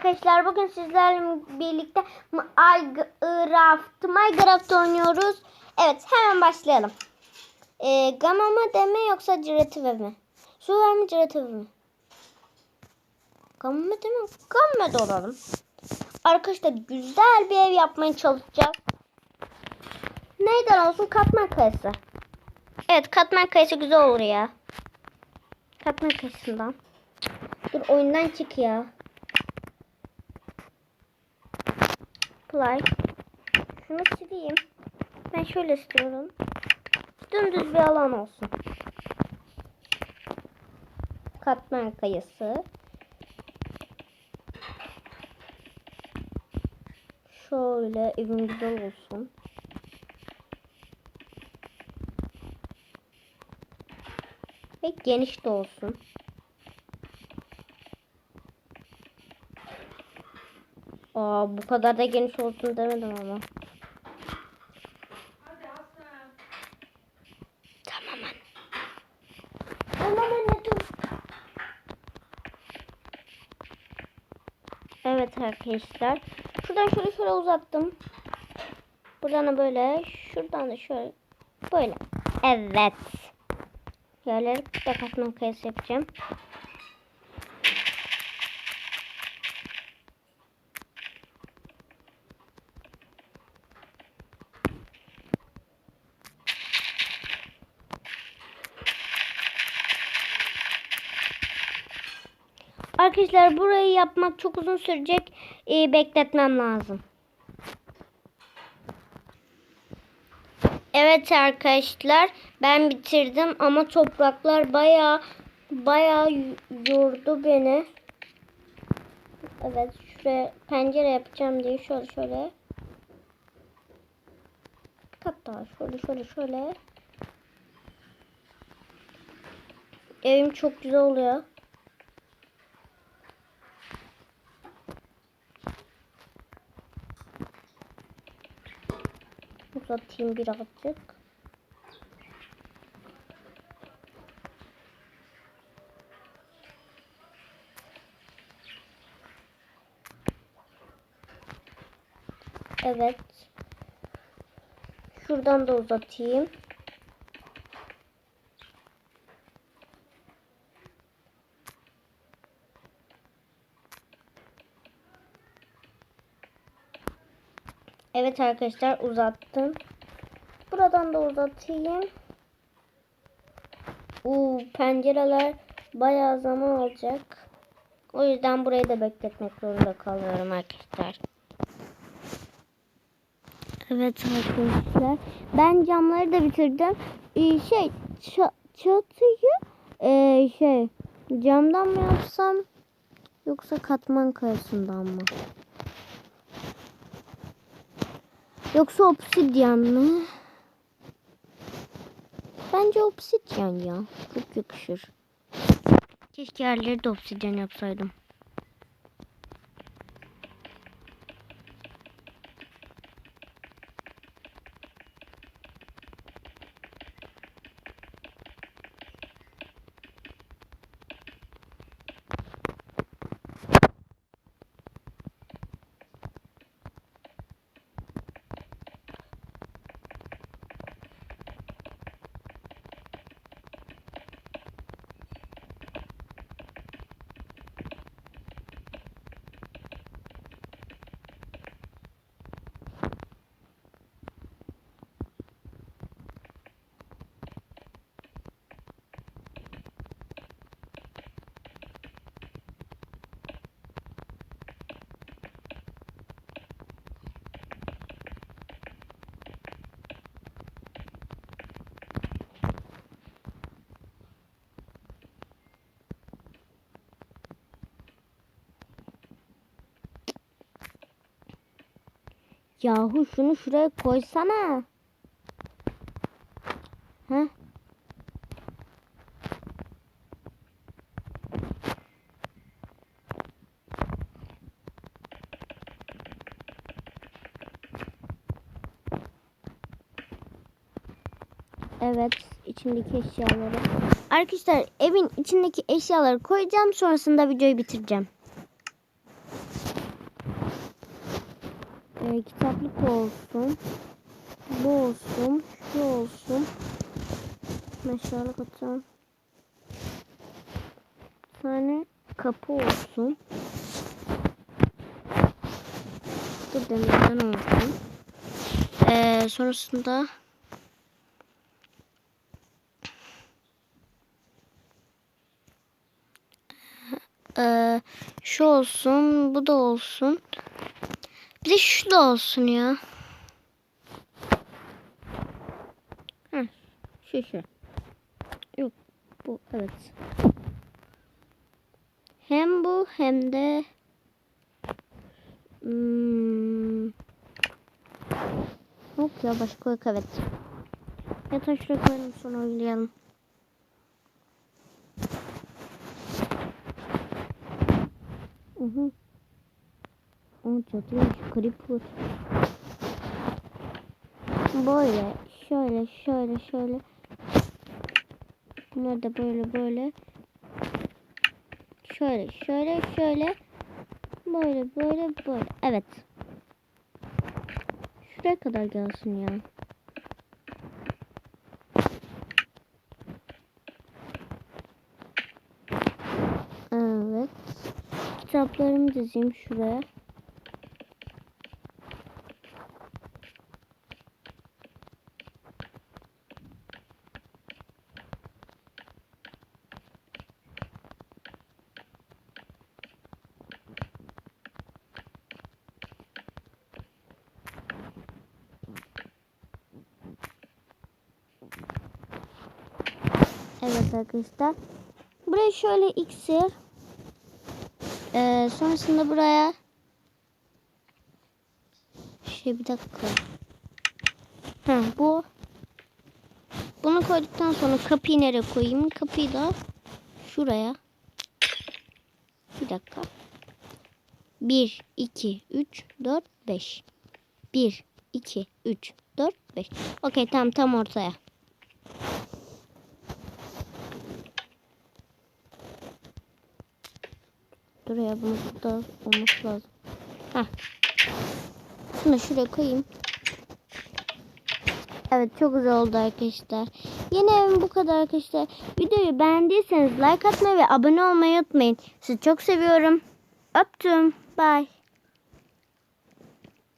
arkadaşlar. Bugün sizlerle birlikte Minecraft, Minecraft oynuyoruz. Evet hemen başlayalım. Ee, Gamma mı deme yoksa Cirative mi? Sular mı Cirative mi? Gamma mı deme? Gamma da olalım. Arkadaşlar güzel bir ev yapmaya çalışacağız. Neyden olsun? Katman kayası. Evet katman kayası güzel olur ya. Katman kayasından. Dur oyundan çık ya. Play. Şunu sileyim. Ben şöyle istiyorum. Dümdüz bir alan olsun. Katman kayası. Şöyle evim güzel olsun. Ve geniş de olsun. Aa bu kadar da geniş olsun demedim ama. Tamam anne. Tamam anne dur. Evet arkadaşlar. Şuradan şöyle şöyle uzattım. Buradan da böyle. Şuradan da şöyle. Böyle. Evet. Yerleri de katman kayası yapacağım. Arkadaşlar burayı yapmak çok uzun sürecek. Ee, bekletmem lazım. Evet arkadaşlar ben bitirdim ama topraklar baya baya yordu beni. Evet şuraya pencere yapacağım diye şöyle şöyle. Hatta şöyle şöyle şöyle. Evim çok güzel oluyor. Uzatayım birazcık. Evet. Şuradan da uzatayım. Evet arkadaşlar uzattım. Buradan da uzatayım. Uuu pencereler bayağı zaman alacak. O yüzden burayı da bekletmek zorunda kalıyorum arkadaşlar. Evet arkadaşlar. Ben camları da bitirdim. Ee, şey ça- çatıyı ee, şey camdan mı yapsam yoksa katman kayasından mı? Yoksa obsidyen mi? Bence obsidyen ya. Çok yakışır. Keşke yerleri de obsidyen yapsaydım. Yahu şunu şuraya koysana. Heh. Evet içindeki eşyaları. Arkadaşlar evin içindeki eşyaları koyacağım sonrasında videoyu bitireceğim. E, kitaplık olsun. Bu olsun. Şu olsun. Meşalelik atacağım. Bir tane kapı olsun. Bu demirden olsun. Ee, sonrasında Ee, şu olsun, bu da olsun. Bir de şu da olsun ya. Heh, şu şu. Yok, bu evet. Hem bu hem de hmm, yok ya başka yok evet. Yatağı şuraya koyalım sonra oynayalım. Hı. Ama çatıymış creeper. Böyle şöyle şöyle şöyle. Bunlar da böyle böyle. Şöyle şöyle şöyle. Böyle böyle böyle. Evet. Şuraya kadar gelsin ya. Evet. Kitaplarımı dizeyim şuraya. Evet arkadaşlar. Buraya şöyle iksir. Ee, sonrasında buraya şey bir dakika. Ha, bu bunu koyduktan sonra kapıyı nereye koyayım? Kapıyı da şuraya. Bir dakika. 1, 2, 3, 4, 5. 1, 2, 3, 4, 5. Okey tamam tam ortaya. Dur ya bunu da olması lazım. Heh. Şunu şuraya koyayım. Evet çok güzel oldu arkadaşlar. Yine evim bu kadar arkadaşlar. Videoyu beğendiyseniz like atmayı ve abone olmayı unutmayın. Sizi çok seviyorum. Öptüm. Bye.